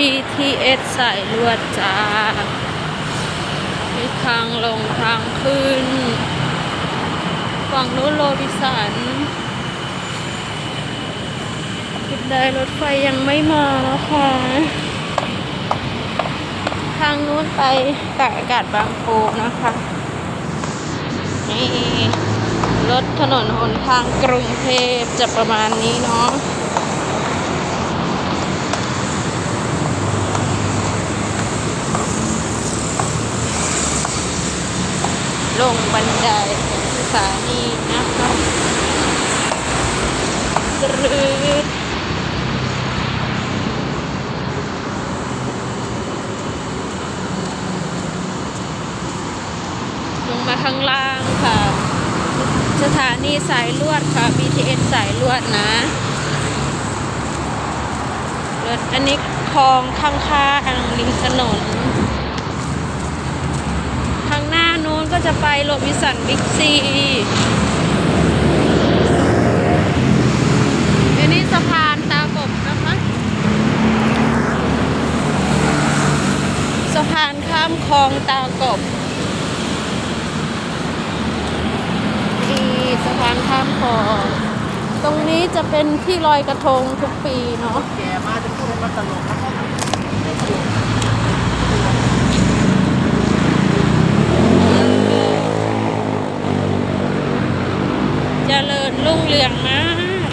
BTS สายลวดจ้ามีทางลงทางขึ้น ฝั่งนู้นโรบิสันบันได้รถไฟยังไม่มานะคะ ทางนู้นไปตากอากาศบางปูนะคะ นี่ รถถนนหนทางกรุงเทพจะประมาณนี้เนาะ ลงบันไดสถานีนะคะตรึดลงมาข้างล่างค่ะ สถานีสายลวดค่ะ BTS สายลวดนะรถอันนี้คลองข้างๆริมถนน ทางหน้านู้นก็ จะไปโรบิสันบิ๊กซีอันนี้สะพานตากบนะคะสะพานข้ามคลองตากบนี่สะพานข้ามคลองตรงนี้จะเป็นที่ลอยกระทงทุกปีเนาะแกมาจะพูดให้มันตลกนะครับ เจ ริญรุ่งเรืองมาก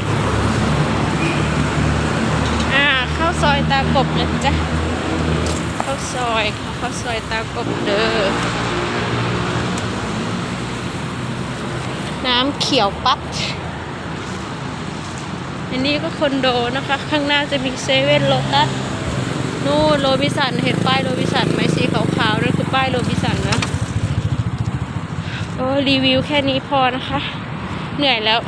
อ่าเข้าซอยตากบนะจ๊ะเข้าซอยเข้าซอยตากบเด้อน้ำเขียวปั๊ดอันนี้ก็คอนโดนะคะ ข้างหน้าจะมีเซเว่นโลตัสนู่นโรบิสันเห็นป้ายโรบิสันไหมสีขาวๆนั่นคือป้ายโรบิสันนะโอ้รีวิวแค่นี้พอนะคะ เหนื่อยแล้ว